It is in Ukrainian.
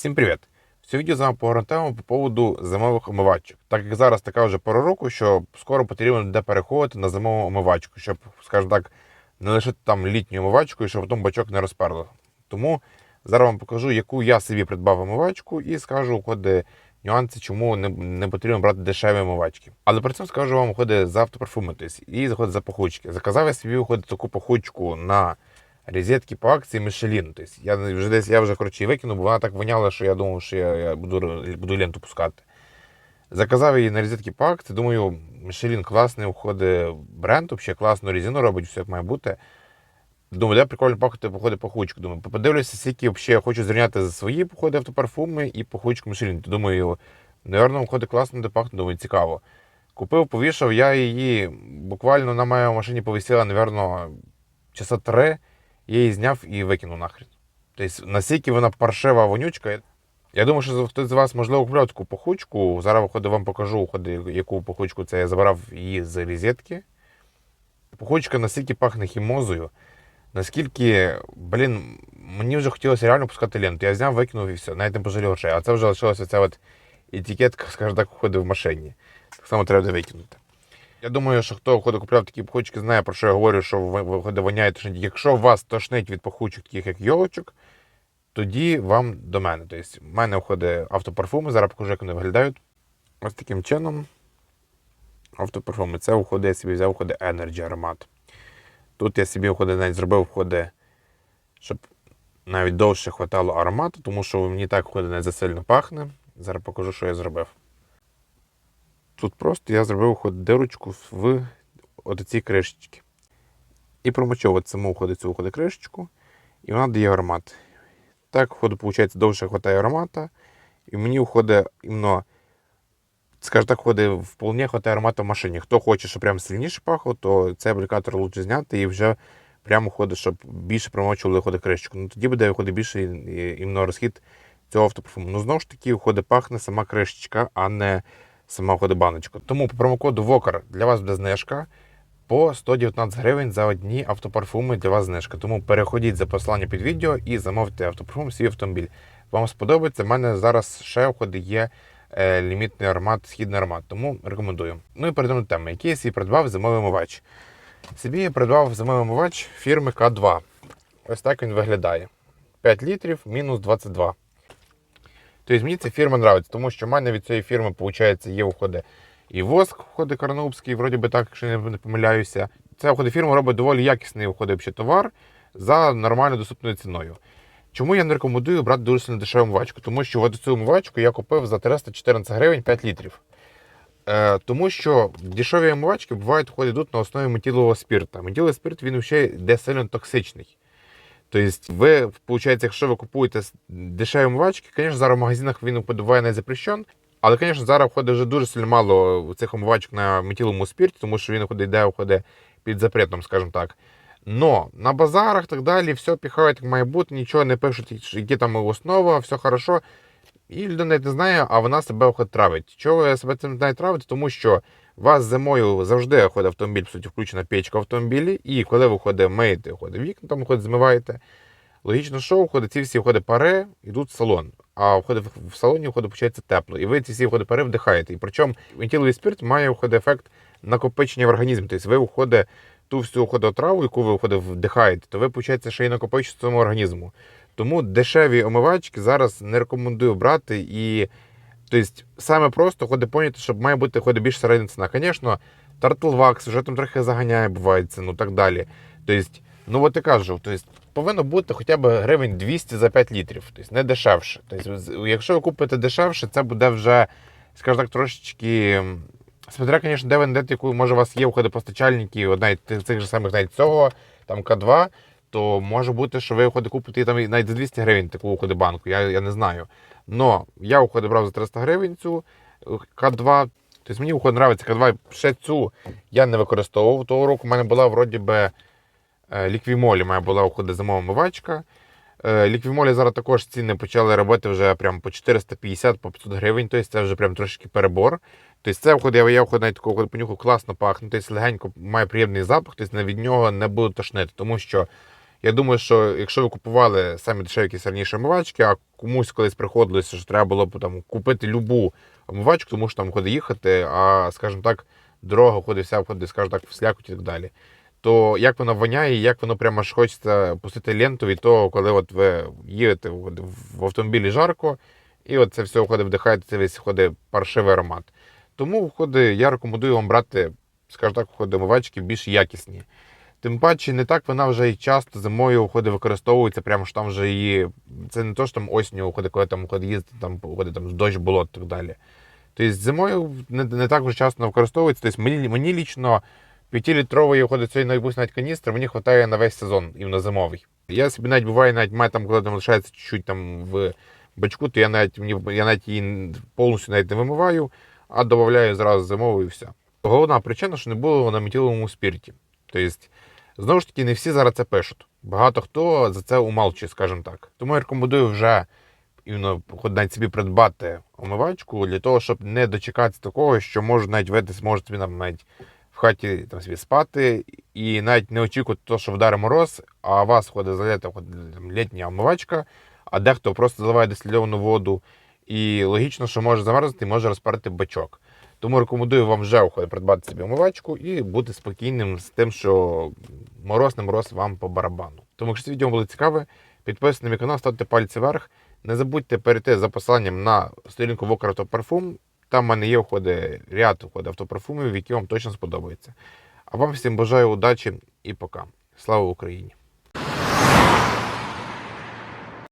Всім привіт! В з вами поговоримо по поводу зимових омивачок. Так як зараз така вже пора року, що скоро потрібно буде переходити на зимову омивачку, щоб, скажімо так, не лишити там літню омивачку і щоб потім бачок не розперло. Тому зараз вам покажу, яку я собі придбав омивачку, і скажу ходи нюанси, чому не, не потрібно брати дешеві омивачки. Але при цьому скажу вам ходи за автопарфуми, тобто, і заходить за пахучки. Заказав я собі ходи таку пахучку на розетки по акції Michelin. Тобто я вже десь я вже коротше, викинув, бо вона так воняла, що я думав, що я, я буду, буду ленту пускати. Заказав її на розетки по акції. Думаю, Michelin класний входить бренд, взагалі класну резину робить, все як має бути. Думаю, де прикольно пахати походи пахучку. Думаю, подивлюся, скільки взагалі я хочу зрівняти за свої походи автопарфуми і пахучку Michelin. Думаю, напевно, входить класно, де пахне, думаю, цікаво. Купив, повішав, я її буквально на моїй машині повисіла, напевно, часа три. Я її зняв і викинув нахрен. Тобто, настільки вона паршива вонючка. Я думаю, що хтось з вас, можливо, купляв таку пахучку. Зараз виходить, вам покажу, виходить, яку пахучку це я забрав її з розетки. Пахучка настільки пахне хімозою, наскільки, блін, мені вже хотілося реально пускати ленту. Я зняв, викинув і все, навіть не пожалів грошей. А це вже лишилася ця от етикетка, скажімо так, виходить в машині. Так само треба викинути. Я думаю, що хто входить купляв такі пахучки, знає, про що я говорю, що ви- воняє тошнить. Якщо вас тошнить від пахучок, таких як йолочок, тоді вам до мене. Тобто, в мене входить автопарфуми, зараз покажу, як вони виглядають. Ось таким чином. Автопарфуми. Це входить, я собі взяв входить Energy аромат. Тут я собі входить, навіть зробив входить, щоб навіть довше хватало аромату, тому що мені так входить не засильно пахне. Зараз покажу, що я зробив. Тут просто я зробив ход дирочку в от ці кришечки. І промочив от саму входить цю входить кришечку, і вона дає аромат. Так, входить, виходить, довше хватає аромата, і мені входить іменно, скажімо так, входить вполне хватає аромату в машині. Хто хоче, щоб прям сильніше пахло, то цей аплікатор лучше зняти і вже прямо ходить, щоб більше промочували ходить кришечку. Ну тоді буде виходить більше іменно розхід цього автопарфуму. Ну знову ж таки, входить пахне сама кришечка, а не сама входить баночка. Тому по промокоду VOKER для вас буде знижка по 119 гривень за одні автопарфуми для вас знижка. Тому переходіть за посилання під відео і замовте автопарфум в свій автомобіль. Вам сподобається. У мене зараз ще входить є е, лімітний аромат, східний аромат, тому рекомендую. Ну і перейдемо до теми, який я собі придбав зимовий омивач. Собі я придбав зимовий омивач фірми К2. Ось так він виглядає. 5 літрів мінус 22. Тобто мені ця фірма подобається, тому що в мене від цієї фірми, виходить, є входи і воск, входить Карнаубський, вроді би так, якщо не помиляюся. Ця входить фірма робить доволі якісний взагалі, товар за нормально доступною ціною. Чому я не рекомендую брати дуже сильно дешеву мивачку? Тому що цю мивачку я купив за 314 гривень 5 літрів. Е, тому що дешеві омивачки бувають входять йдуть на основі метілового спирту. Метіловий спирт він ще йде сильно токсичний. Тобто, ви, виходить, якщо ви купуєте дешеві омивачки, звісно, зараз в магазинах він подобає не запрещен, але, звісно, зараз входить вже дуже сильно мало цих омивачок на метіловому спирті, тому що він входить, йде входить під запретом, скажімо так. Но на базарах так далі все піхають, як має бути, нічого не пишуть, які там основа, все хорошо. І людина не знає, а вона себе входить, травить. Чого я себе цим знаю травить? Тому що у вас зимою завжди ходить автомобіль, по суті, включена печка в автомобілі, і коли ви ходите, миєте, ходить вікна, там ходить, змиваєте. Логічно, що входить, ці всі входить пари, йдуть в салон. А входить в салоні входить, виходить, тепло. І ви ці всі входить пари вдихаєте. І причому вентиловий спирт має входить, ефект накопичення в організмі. Тобто ви входить ту всю входить траву, яку ви входить, вдихаєте, то ви, виходить, ще й накопичуєте своєму організму. Тому дешеві омивачки зараз не рекомендую брати і. Тобто, саме просто ходить поняти, щоб має бути ходить більш середня ціна. Звісно, Turtle вже там трохи заганяє, буває ціну, так далі. Тобто, ну от я кажу, тобто, повинно бути хоча б гривень 200 за 5 літрів, тобто не дешевше. Тобто, якщо ви купите дешевше, це буде вже, скажімо так, трошечки. Смотря, звісно, де ви яку, може, у вас є входи постачальники, от навіть тих- же самих навіть цього, там К2, то може бути, що ви входи купите там навіть за 200 гривень таку входи банку, я, я не знаю. Но я входи брав за 300 гривень цю е, К2. Тобто мені входить подобається К2. Ще цю я не використовував того року. У мене була вроді би е, ліквімолі, моя була входить зимова мивачка. Е, Ліквімолі зараз також ціни почали робити вже прям по 450 по 500 гривень. Тобто це вже прям трошки перебор. Тобто це входить, я, входить навіть такого понюхав класно пахне, тобто легенько має приємний запах, тобто від нього не буде тошнити, тому що Я думаю, що якщо ви купували самі дешеві якісь раніше омивачки, а комусь колись приходилося, що треба було б там купити любу омивачку, тому що там куди їхати, а скажімо так, дорога ходить вся входить, скажімо так, в слякоть і так далі. То як воно воняє, як воно прямо ж хочеться пустити ленту від того, коли от ви їдете в автомобілі жарко, і от це все входить, вдихаєте це весь входить паршивий аромат. Тому входить, я рекомендую вам брати, скажімо так, входить омивачки більш якісні. Тим паче, не так вона вже і часто зимою входить, використовується, прямо ж там вже її. Це не то, що там осінню входить, коли там входить їздити, там входить там дощ, болот і так далі. Тобто зимою не, не так вже часто використовується. Тобто мені, мені лічно 5-літрової входить цієї найбільш навіть каністри, мені вистачає на весь сезон, іменно зимовий. Я собі навіть буває, навіть маю там, коли там лишається чуть-чуть там в бачку, то я навіть мені я навіть її повністю навіть не вимиваю, а додаю зразу зимову і все. Головна причина, що не було на метиловому спірті. Тобто, знову ж таки, не всі зараз це пишуть. Багато хто за це умалчує, скажімо так. Тому я рекомендую вже іменно навіть собі придбати омивачку для того, щоб не дочекатися такого, що може навіть вийти, може собі навіть в хаті там собі спати, і навіть не очікувати того, що вдаре мороз, а вас ходить заліта літня омивачка, а дехто просто заливає дистильовану воду. І логічно, що може замерзнути і може розпарити бачок. Тому рекомендую вам вже придбати собі омивачку і бути спокійним з тим, що мороз не мороз вам по барабану. Тому, якщо це відео було цікаве, підписуйтесь на мій канал, ставте пальці вверх. Не забудьте перейти за посиланням на сторінку Вокер Автопарфум. Там в мене є входить, ряд входить автопарфумів, які вам точно сподобаються. А вам всім бажаю удачі і пока. Слава Україні!